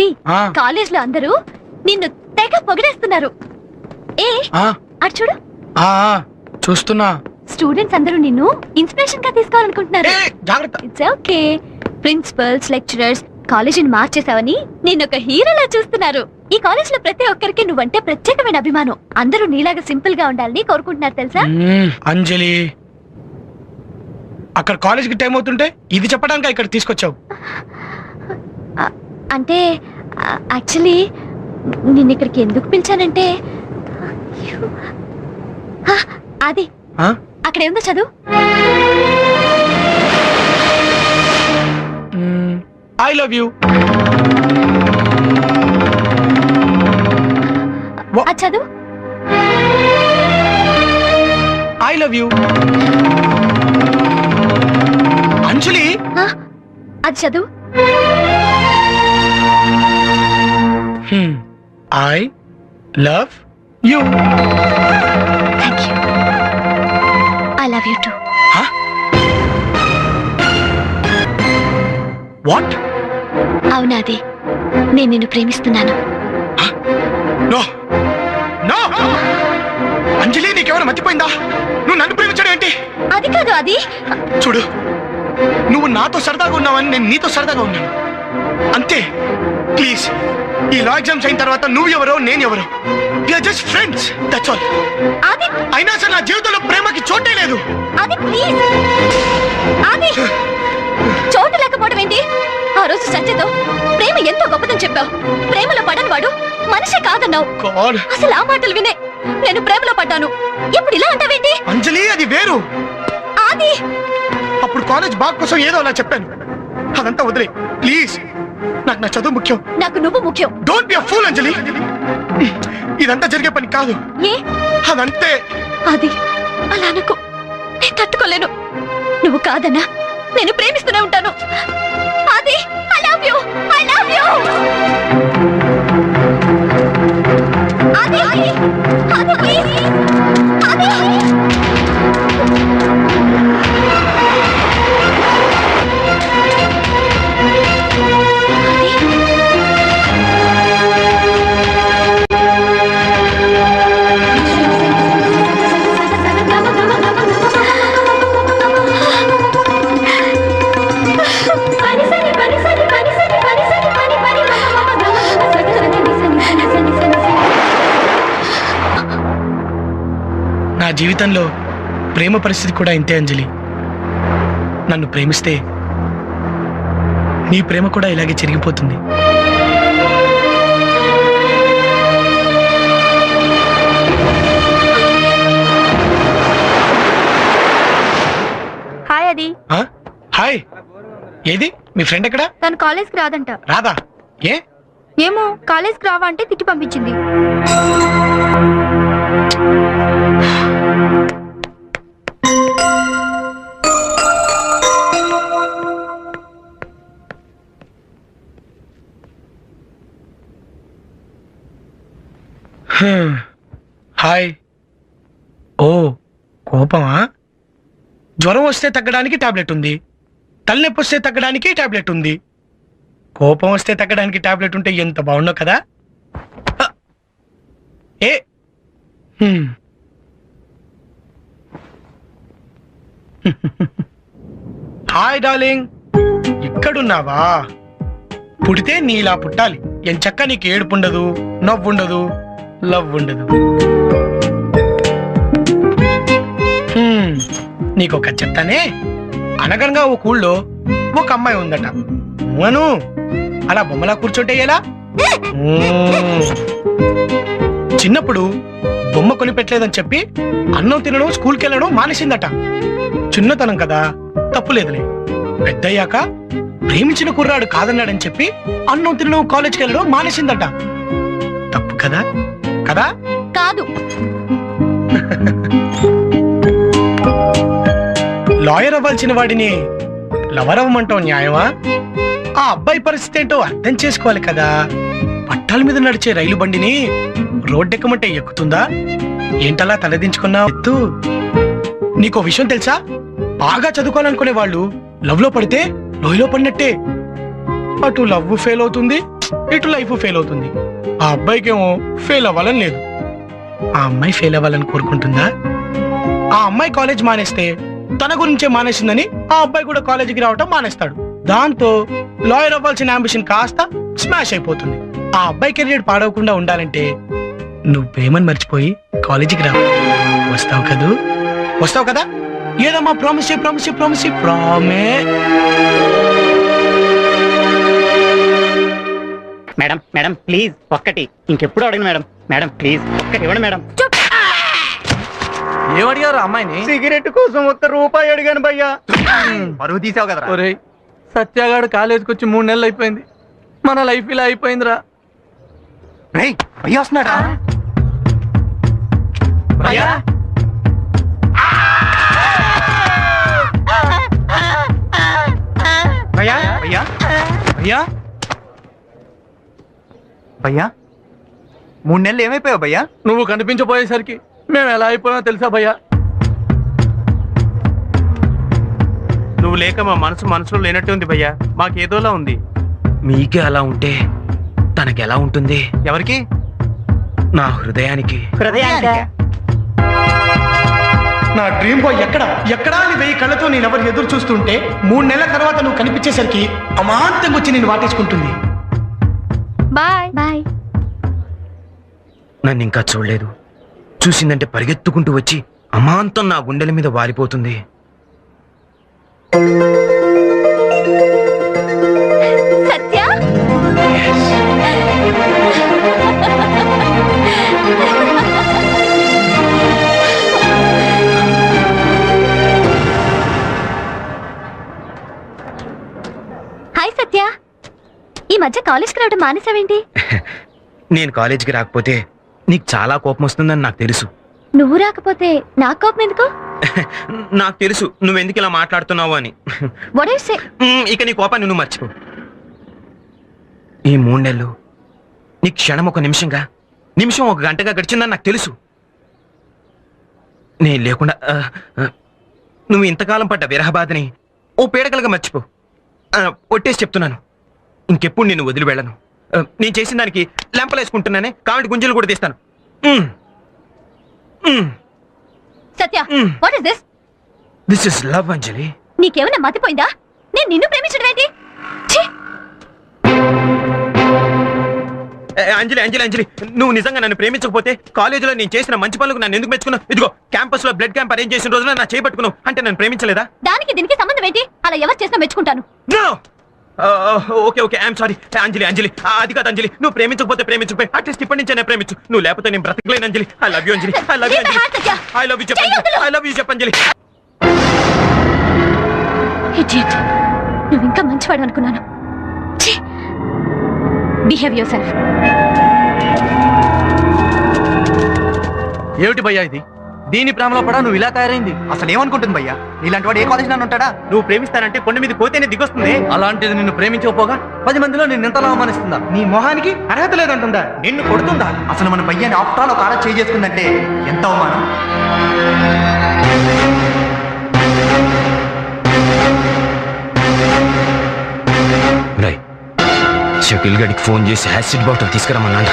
అది కాలేజ్లో అందరూ నిన్ను తెగ పొగిడేస్తున్నారు. ఏ అటు చూడు. చూస్తున్నా. స్టూడెంట్స్ అందరూ నిన్ను ఇన్స్పిరేషన్గా తీసుకోవాలనుకుంటున్నారు జాగ్రత్త. It's okay. ప్రిన్సిపల్స్ లెక్చరర్స్ కాలేజీని మార్చేసావని నేను ఒక హీరోలా చూస్తున్నారు. ఈ కాలేజ్లో ప్రతి ఒక్కరికి నువ్వంటే ప్రత్యేకమైన అభిమానం. అందరూ నీలాగా సింపుల్గా ఉండాలని కోరుకుంటున్నారు తెలుసా? అంజలి. అక్కడ కాలేజ్కి టైం అవుతుంటే ఇది చెప్పడానికి ఇక్కడ తీసుకొచ్చావు? అంటే యాక్చువల్లీ నిన్ను ఇక్కడికి ఎందుకు పిలిచానంటే అది? అక్కడ ఏందో చదువు. ఐ లవ్ యూ చదువు. I love you Anjali? అది చదువు. I love you thank you I love you too what అవునాది నేను నిన్ను ప్రేమిస్తున్నాను. నో నో అంజలి నీకెవరు మర్చిపోయిందా? నువ్వు నన్ను ప్రేమించడం ఏంటి? అది కాదు అది. చూడు నువ్వు నాతో సరదాగా ఉన్నావని నేను నీతో సరదాగా ఉన్నాను. అంతే. ప్లీజ్ ఈ లా ఎగ్జామ్స్ అయిన తర్వాత నువ్వు ఎవరో నేను ఎవరో are just friends that's all అది అయినా సరే నా జీవితంలో ప్రేమకి చోటే లేదు. అది ప్లీజ్ అది చోటు లేకపోవడం ఏంటి? ఆ రోజు సత్యతో ప్రేమ ఎంతో గొప్పదని చెప్పావు. ప్రేమలో పడని వాడు మనిషి కాదన్నావు. అసలు ఆ మాటలు వినే నేను ప్రేమలో పడ్డాను. ఇప్పుడు ఇలా అంటావేంటి? అంజలి అది వేరు. ఆది. అప్పుడు కాలేజ్ బాగ్ కోసం ఏదో అలా చెప్పాను. అదంతా వదిలే ప్లీజ్ నాకు నా చదువు ముఖ్యం. నాకు నువ్వు ముఖ్యం. Don't be a fool Anjali. ఇదంతా జరిగే పని కాదు. ఏ? అదంతే. అది అలా అనుకో. నేను తట్టుకోలేను. నువ్వు కాదన్నా నేను ప్రేమిస్తూనే ఉంటాను. జీవితంలో ప్రేమ పరిస్థితి కూడా ఇంతే అంజలి. నన్ను ప్రేమిస్తే నీ ప్రేమ కూడా ఇలాగే చెరిగిపోతుంది. హాయ్ అది ఆ? హాయ్. ఏది? మీ ఫ్రెండ్ ఎక్కడా? తను కాలేజ్కి రాదంట. రాదా? ఏ? ఏమో కాలేజ్కి రావా అంటే తిట్టి పంపించింది. హాయ్. ఓ కోపమా? జ్వరం వస్తే తగ్గడానికి టాబ్లెట్ ఉంది. తలనొప్పి వస్తే తగ్గడానికి టాబ్లెట్ ఉంది. కోపం వస్తే తగ్గడానికి టాబ్లెట్ ఉంటే ఎంత బాగుండో కదా? ఏ Hmm. హాయ్ డార్లింగ్ ఇక్కడున్నావా? పుడితే నీలా పుట్టాలి. ఎంచక్క నీకు ఏడుపుండదు నవ్వుండదు లవ్ ఉండదు. Hmm. నీకు నీకొక చెప్తానే? అనగనగా ఒక ఊళ్ళో ఒక అమ్మాయి ఉందట. అను అలా బొమ్మలా కూర్చుంటే ఎలా? Hmm. చిన్నప్పుడు బొమ్మ కొనిపెట్టలేదని చెప్పి అన్నం తినడం స్కూల్కి వెళ్ళడం మానేసిందట. చిన్నతనం కదా తప్పులేదులే. పెద్దయ్యాక ప్రేమించిన కుర్రాడు కాదన్నాడని చెప్పి అన్నం తినడం కాలేజ్కి వెళ్ళడం మానేసిందట. తప్పు కదా? కదా? కాదు. లాయర్ అవ్వాల్సిన వాడిని లవర్ అవ్వమంటావు న్యాయమా? ఆ అబ్బాయి పరిస్థితి ఏంటో అర్థం చేసుకోవాలి కదా. పట్టాల మీద నడిచే రైలు బండిని రోడ్డెక్కమంటే ఎక్కుతుందా? ఏంటలా తలదించుకున్నా ఎత్తు. నీకో విషయం తెలుసా? బాగా చదువుకోవాలనుకునే వాళ్ళు లవ్లో పడితే లోయలో పడినట్టే. అటు లవ్ ఫెయిల్ అవుతుంది ఇటు లైఫ్ ఫెయిల్ అవుతుంది. ఆ అబ్బాయికేమో ఫెయిల్ అవ్వాలని లేదు. ఆ అమ్మాయి ఫెయిల్ అవ్వాలని కోరుకుంటుందా? ఆ అమ్మాయి కాలేజ్ మానేస్తే తన గురించే మానేసిందని ఆ అబ్బాయి కూడా కాలేజీకి రావటం మానేస్తాడు. దాంతో లాయర్ అవ్వాల్సిన అంబిషన్ కాస్త స్మాష్ అయిపోతుంది. ఆ అబ్బాయి కెరీర్ పాడవకుండా ఉండాలంటే నువ్వు ప్రేమను మర్చిపోయి కాలేజీకి రా. వస్తావు కదూ? వస్తావు కదా? ఏదమ్మా ప్రామిస్ ప్రామిస్ ప్రామిస్ ప్రామే మేడం మేడం ప్లీజ్ ఒక్కటి. ఇంకెప్పుడు అడగను మేడం? మేడం ప్లీజ్ ఒక్కటి ఇవ్వండి మేడం. ఏమడిగారు అమ్మాయిని? సిగరెట్ కోసం ఒక్క రూపాయి అడిగాను భయ్యా. పరువు తీసావు కదా ఒరేయ్ సత్యాగాడు కాలేజీకి వచ్చి మూడు నెలలు అయిపోయింది. మన లైఫ్ ఇలా అయిపోయిందిరా. రేయ్ భయ్యా వస్తున్నాడా? భయ్యా భయ్యా భయ్యా భయ్యా భయ్యా మూడు నెలలు ఏమైపోయావు భయ్యా? నువ్వు కనిపించబోయేసరికి మేము ఎలా అయిపోయామో తెలుసా భయ్యా? నువ్వు లేక మా మనసు మనసులో లేనట్టు ఉంది భయ్యా. మాకేదోలా ఉంది. మీకే అలా ఉంటే తనకి ఎలా ఉంటుంది? ఎవరికి? నా హృదయానికి. హృదయానికి? నా డ్రీమ్ బాయ్ ఎక్కడ? ఎక్కడా అని వెయ్యి కళ్ళతో నేను ఎవరు ఎదురు చూస్తుంటే మూడు నెలల తర్వాత నువ్వు కనిపించేసరికి అమాంతంగా వచ్చి నేను వాటేసుకుంటుంది. బాయ్. బాయ్. నన్ను ఇంకా చూడలేదు. చూసిందంటే పరిగెత్తుకుంటూ వచ్చి అమాంతం నా గుండెల మీద వాలిపోతుంది సత్య? మధ్య కాలేజ్కి రావడం మానేసావేంటి? నేను కాలేజీకి రాకపోతే నీకు చాలా కోపం వస్తుందని నాకు తెలుసు. నువ్వు రాకపోతే నాకు కోపం ఎందుకు? నాకు తెలుసు. నువ్వెందుకు ఇలా మాట్లాడుతున్నావు అని. సే ఇక నీ కోపాన్ని నువ్వు మర్చిపో. ఈ మూడు నెలలు నీ క్షణం ఒక నిమిషంగా నిమిషం ఒక గంటగా గడిచిందని నాకు తెలుసు. నేను లేకుండా నువ్వు ఇంతకాలం పడ్డ విరహ బాధని ఓ పీడకలుగా మర్చిపో. ఒట్టేసి చెప్తున్నాను. ఇంకెప్పుడు నేను వదిలి వెళ్ళను. నేను చేసిన దానికి లెంపలేసుకుంటున్నానే కామెడి గుంజలు కూడా తీస్తాను. Satya. What is this this is love Anjali. నీకేమైనా మతిపోయిందా? నేను నిన్ను ప్రేమించడం ఏంటి? అంజలి అంజలి అంజలి నువ్వు నిజంగా నన్ను ప్రేమించకపోతే కాలేజీలో నేను చేసిన మంచి పనులకు నన్ను ఎందుకు మెచ్చుకున్నావు? ఇదిగో క్యాంపస్లో బ్లడ్ క్యాంప్ అరేంజ్ చేసిన రోజున నా చేపట్టుకున్నావు అంటే నన్ను ప్రేమించలేదా? దానికి దీనికి సంబంధం ఏంటి? అలా ఎవరు చేసినా మెచ్చుకుంటాను. Okay okay. I'm sorry Anjali Anjali. ఆ, అది కాదు అంజలి. నువ్వు ప్రేమించకపోతే ప్రేమించకపోయి అట్లీస్ట్ ఇప్పటి నుంచే ప్రేమించు. నువ్వు లేకపోతే నేను బ్రతకలేను Anjali. I love you Anjali. I love you Anjali. I love you చెప్పండి చెయ్యొద్దు. ఐ లవ్ యూ చెప్పంజలి నువ్వు ఇంకా మంచివాడు అనుకున్నాను. బిహేవ్ యువర్ సెల్ఫ్ ఏమిటి భయ్యా ఇది? దీని ప్రేమలో పడా నువ్వు ఇలా తయారైంది. అసలు ఏమనుకుంటుంది భయ్యా? నీలాంటి వాడు ఏ కాలేజ్ నన్ను ఉంటాడా? నువ్వు ప్రేమిస్తానంటే కొండ మీద పోతేనే దిగొస్తుంది. అలాంటిది నిన్ను ప్రేమించకపోగా పది మందిలో నిన్ను ఎంతలా అవమానిస్తుందా? నీ మొహానికి అర్హత లేదంటుందా? నిన్ను కొడుతుందా? అసలు మన భయ్యాన్ని ఆఫ్టర్ ఆల్ ఒక ఆడ చేసుకుందంటే ఎంత అవమానం? షకిల్ గడికి ఫోన్ చేసి యాసిడ్ బాటిల్ తీసుకురమ్మన్నాడు